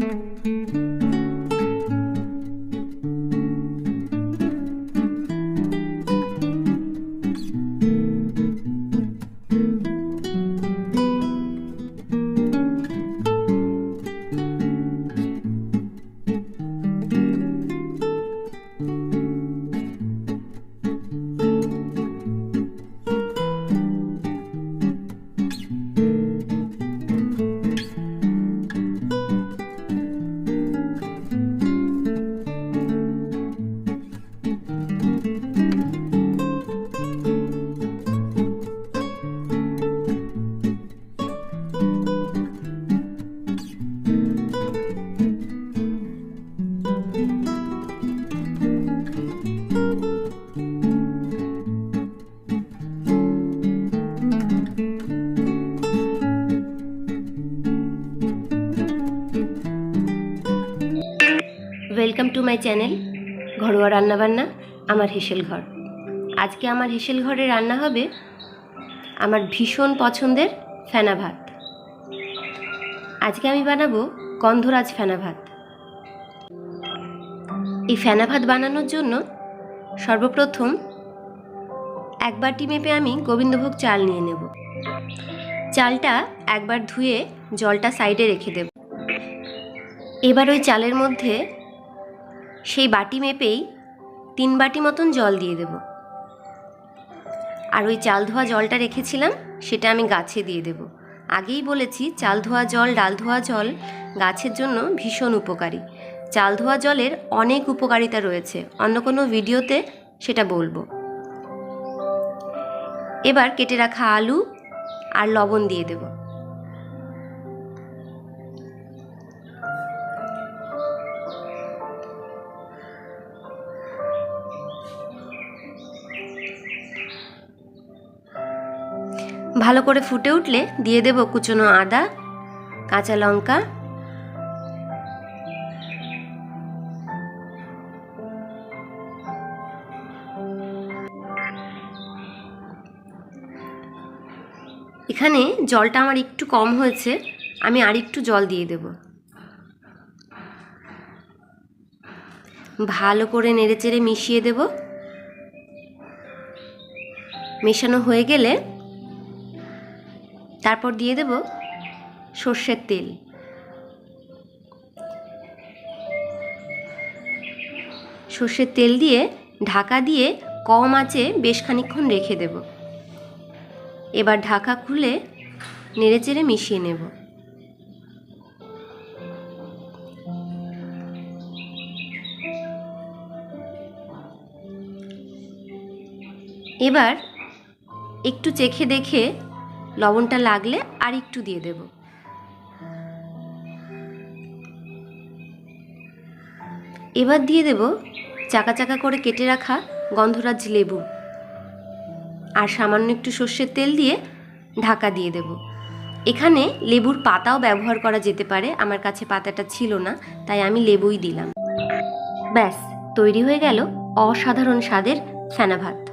Música welcome to my channel ঘরোয়া রান্নাবান্না, আমার হেসেল ঘর। আজকে আমার হেসেল ঘরে রান্না হবে আমার ভীষণ পছন্দের ফেনা ভাত। আজকে আমি বানাবো গন্ধরাজ ফেনা ভাত। এই ফেনা ভাত বানানোর জন্য সর্বপ্রথম এক বাটি মেপে আমি গোবিন্দভোগ চাল নিয়ে নেব। চালটা একবার ধুয়ে জলটা সাইডে রেখে দেব। এবার ওই চালের মধ্যে সেই বাটি মেপেই তিন বাটি মতন জল দিয়ে দেব। আর ওই চাল ধোয়া জলটা রেখেছিলাম, সেটা আমি গাছে দিয়ে দেব। আগেই বলেছি, চাল ধোয়া জল, ডাল ধোয়া জল গাছের জন্য ভীষণ উপকারী। চাল ধোয়া জলের অনেক উপকারিতা রয়েছে। অন্য কোনো ভিডিওতে সেটা বলব। এবার কেটে রাখা আলু আর লবণ দিয়ে দেবো। ভালো করে ফুটে উঠলে দিয়ে দেব কুচনো আদা, কাঁচা লঙ্কা এখানে জলটা আমার একটু কম হয়েছে, আমি আর একটু জল দিয়ে দেব। ভালো করে নেড়েচেড়ে মিশিয়ে দেব। মেশানো হয়ে গেলে তারপর দিয়ে দেব সর্ষের তেল। সর্ষের তেল দিয়ে ঢাকা দিয়ে কম আঁচে বেশ খানিকক্ষণ রেখে দেব। এবার ঢাকা খুলে নেড়েচেড়ে মিশিয়ে নেব। এবার একটু চেখে দেখে লবণটা লাগলে আর একটু দিয়ে দেব। এবার দিয়ে দেব চাকা চাকা করে কেটে রাখা গন্ধরাজ লেবু। আর সামান্য একটু সর্ষের তেল দিয়ে ঢাকা দিয়ে দেব। এখানে লেবুর পাতাও ব্যবহার করা যেতে পারে, আমার কাছে পাতাটা ছিল না, তাই আমি লেবুই দিলাম। ব্যাস, তৈরি হয়ে গেল অসাধারণ স্বাদের ফেনা ভাত।